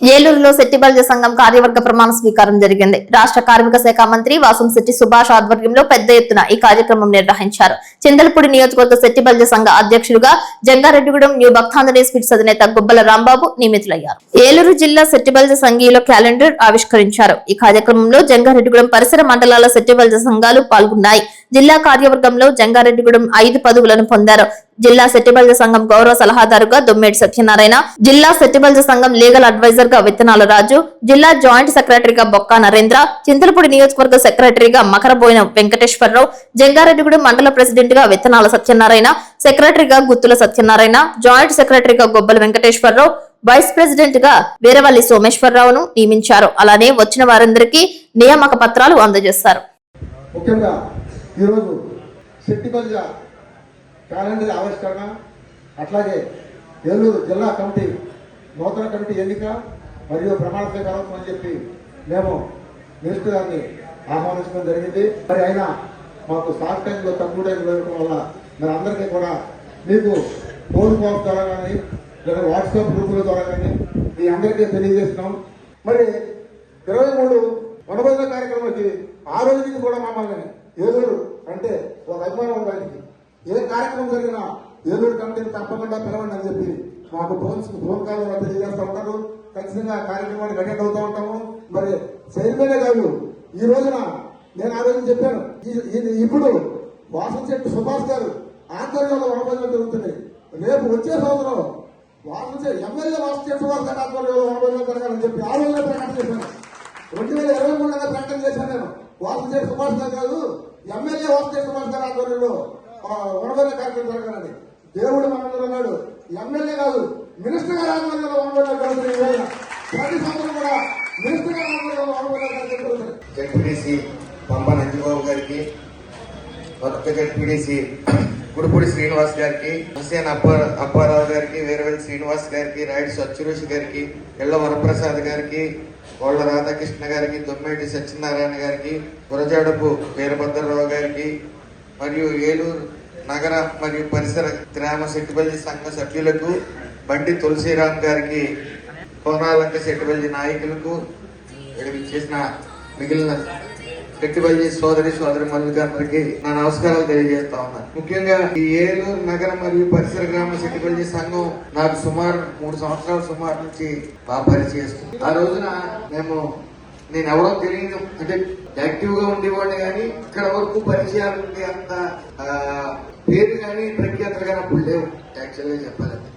ఏలూరులో శెట్టిబల్జ సంఘం కార్యవర్గ ప్రమాణ స్వీకారం జరిగింది. రాష్ట్ర కార్మిక శాఖ మంత్రి వాసంశెట్టి సుభాష్ ఆధ్వర్యంలో పెద్ద ఎత్తున ఈ కార్యక్రమం నిర్వహించారు. చింతలపూడి నియోజకవర్గ శెట్టిబల్జ సంఘ అధ్యక్షులుగా జంగారెడ్డిగూడెం న్యూ భక్తాంజనేయ స్వీట్స్ అధినేత గుబ్బల రాంబాబు నియమితులయ్యారు. ఏలూరు జిల్లా శెట్టిబల్జ సంఘీయుల క్యాలెండర్ ఆవిష్కరించారు. ఈ కార్యక్రమంలో జంగారెడ్డిగూడెం పరిసర మండలాల శెట్టిబల్జ సంఘాలు పాల్గొన్నాయి. జిల్లా కార్యవర్గంలో జంగారెడ్డిగూడెం ఐదు పదవులను పొందారు. జిల్లా సెట్టిబల్జ సంఘం గౌరవ సలహాదారుగా దొమ్మేటి సత్యనారాయణ జిల్లా సెట్టిబల్జ సంఘం లీగల్ అడ్వైజర్గా విత్తనాల రాజు జిల్లా జాయింట్ సెక్రటరీగా బొక్కా నరేంద్ర చింతలపూడి నియోజకవర్గ సెక్రటరీగా మకరబోయిన వెంకటేశ్వరరావు జంగారెడ్డిగూడెం మండల ప్రెసిడెంట్గా విత్తనాల సత్యనారాయణ సెక్రటరీగా గుత్తుల సత్యనారాయణ జాయింట్ సెక్రటరీగా గొబ్బల వెంకటేశ్వరరావు వైస్ ప్రెసిడెంట్గా వీరవల్లి సోమేశ్వరరావును నియమించారు. అలానే వచ్చిన వారందరికీ నియామక పత్రాలు అందజేశారు. ముఖ్యంగా ఈరోజు శెట్టిపల్లి క్యాలెండర్ ఆవిష్కరణ అట్లాగే ఏలూరు జిల్లా కమిటీ నూతన కమిటీ ఎన్నిక మరియు ప్రమాణ స్వీకారం అని చెప్పి మేము మినిస్టర్ గారిని ఆహ్వానించడం జరిగింది. మరి అయినా మాకు షార్ట్ టైంలో తక్కువ టైంలో ఇవ్వడం వల్ల మీరు అందరికీ కూడా మీకు ఫోన్ కాల్ ద్వారా కానీ లేదా వాట్సాప్ గ్రూపుల ద్వారా కానీ మీ అందరికీ తెలియజేస్తున్నాం. మరి ఇరవై మూడు వనభోజన వచ్చి ఆ రోజు కూడా మమ్మల్ని ఏలూరు అంటే ఒక అభిమానం ఉంది ఏ కార్యక్రమం జరిగినా ఏలూరు కమిటీని తప్పకుండా పిలవండి అని చెప్పి మాకు ఫోన్స్ ఫోన్ కాల్ ద్వారా తెలియజేస్తూ ఉంటారు. ఖచ్చితంగా కార్యక్రమాన్ని కార్యక్రమానికి అటెండ్ అవుతూ ఉంటాము. మరి చైర్మనే కాదు ఈ రోజున నేను ఆ రోజు చెప్పాను ఈ- ఇప్పుడు వాసన చెట్టు సుభాష్ గారు ఆధ్వర్యంలో వనభోజనం జరుగుతుంది. రేపు వచ్చే సంవత్సరం వాసన చెట్టు ఎమ్మెల్యే వాసన చెట్టు సుభాష్ గారి ఆధ్వర్యంలో వనభోజనం జరగాలని చెప్పి ఆ రోజున ప్రకటన చేశాను. రెండు వేల ఇరవై మూడు ప్రకటన చేశాను నేను. వాసుదేవ్ సుభాష్ గారు కాదు ఎమ్మెల్యే వాసుదేవ్ కుమార్ గారు ఆధ్వర్యంలో వనభోజన కార్యక్రమం జరగాలని. దేవుడు మనందరూ ఉన్నాడు. ఎమ్మెల్యే కాదు మినిస్టర్ గారు ఆధ్వర్యంలో వనభోజన కార్యక్రమం ప్రతి సంవత్సరం కూడా మినిస్టర్ గారు ఆధ్వర్యంలో వనభోజన కార్యక్రమం జరుగుతుంది. పంప నందిబాబు గారికి కొత్త జడ్పీటీసీ గుడిపూడి శ్రీనివాస్ గారికి హుసేన్ అప్ప అప్పారావు గారికి వీరవెల్లి శ్రీనివాస్ గారికి రాయుడు సత్యరుషి గారికి ఎల్ల వరప్రసాద్ గారికి కోళ్ళ రాధాకృష్ణ గారికి దొమ్మేటి సత్యనారాయణ గారికి గురజాడపు వీరభద్రరావు గారికి మరియు ఏలూరు నగర మరియు పరిసర గ్రామ సెట్టుబల్లి సంఘ సభ్యులకు బండి తులసిరామ్ గారికి కోనాలంక సెట్టుబల్లి నాయకులకు చేసిన మిగిలిన వ్యక్తిపల్లి సోదరి సోదరి మల్లికందరికి నా నమస్కారాలు తెలియజేస్తా ఉన్నాను ముఖ్యంగా ఈ ఏలూరు నగరం మరియు పరిసర గ్రామ శక్తిపల్లి సంఘం నాకు సుమారు మూడు సంవత్సరాల సుమారు నుంచి బాగా పరిచయం ఆ రోజున మేము నేను ఎవరో తెలియదు అంటే యాక్టివ్గా ఉండేవాడిని కానీ ఇక్కడ వరకు పరిచయాలు ఉండే అంత పేరు కానీ ప్రఖ్యాతలు కానీ అప్పుడు లేవు. యాక్చువల్గా చెప్పాలంటే.